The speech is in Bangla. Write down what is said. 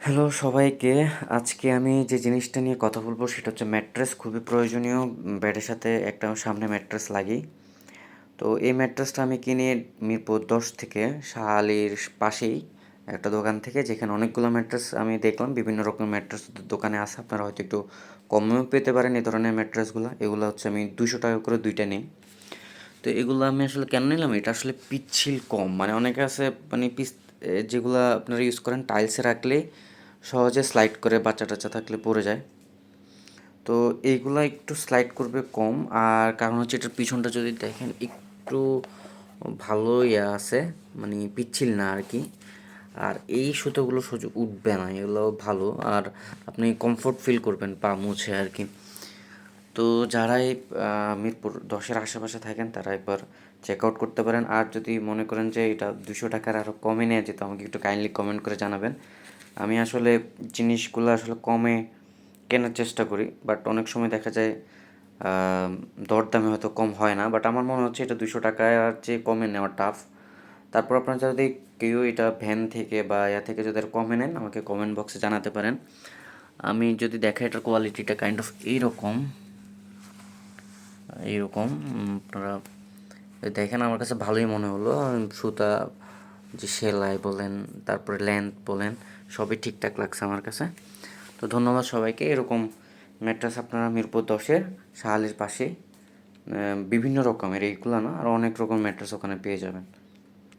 হ্যালো সবাইকে। আজকে আমি যে জিনিসটা নিয়ে কথা বলব সেটা হচ্ছে ম্যাট্রেস। খুবই প্রয়োজনীয়। বেডের সাথে একটা সামনে ম্যাট্রেস লাগি তো এই ম্যাট্রেসটা আমি কিনি মিরপুর দশ থেকে শাহালির পাশেই একটা দোকান থেকে, যেখানে অনেকগুলো ম্যাট্রেস আমি দেখলাম। বিভিন্ন রকমের ম্যাট্রেস দোকানে আছে। আপনারা হয়তো একটু কমেও পেতে পারেন এই ধরনের ম্যাট্রেসগুলো। এগুলো হচ্ছে আমি দুশো টাকা করে দুইটা নিই। তো এগুলো আমি আসলে কেন নিলাম? এটা আসলে পিচ্ছিল কম। মানে অনেকে আছে মানে পিস যেগুলো আপনারা ইউজ করেন টাইলসে রাখলে সহজে স্লাইড করে বাচ্চা টাচ্চা থাকলে পড়ে যায়। তো এইগুলো একটু স্লাইড করবে কম, আর কারণ হচ্ছে এটার পিছনটা যদি দেখেন, একটু ভালো ইয়া আছে মানে পিচ্ছিল না আর কি। আর এই সুতোগুলো সোজা উঠবে না এগুলো ভালো। আর আপনি কমফোর্ট ফিল করবেন পা মুছে আর কি। তো যারাই মিরপুর দশের আশেপাশে থাকেন, তারা একবার চেক আউট করতে পারেন। আর যদি মনে করেন যে এটা দুশো টাকার আরও কমে নেওয়া যেত, আমাকে একটু কাইন্ডলি কমেন্ট করে জানাবেন। আমি আসলে জিনিসগুলো আসলে কমে কেনার চেষ্টা করি বাট অনেক সময় দেখা যায় দরদামে হয়তো কম হয় না। বাট আমার মনে হচ্ছে এটা দুশো টাকায় আর চেয়ে কমে নেওয়া টাফ তারপর আপনারা যদি কেউ এটা ভ্যান থেকে বা ইয়া থেকে যদি কমে নেন, আমাকে কমেন্ট বক্সে জানাতে পারেন। আমি যদি দেখা এটার কোয়ালিটিটা কাইন্ড অফ এইরকম। এইরকম আপনারা দেখেন, আমার কাছে ভালোই মনে হলো। সুতা, যে সেলাই বলেন, তারপরে লেন্থ বলেন, সবই ঠিকঠাক লাগছে আমার কাছে। তো ধন্যবাদ সবাইকে। এরকম ম্যাট্রাস আপনারা মিরপুর দশের, শাহালির পাশে বিভিন্ন রকমের, এইগুলো না, আর অনেক রকম ম্যাট্রাস ওখানে পেয়ে যাবেন।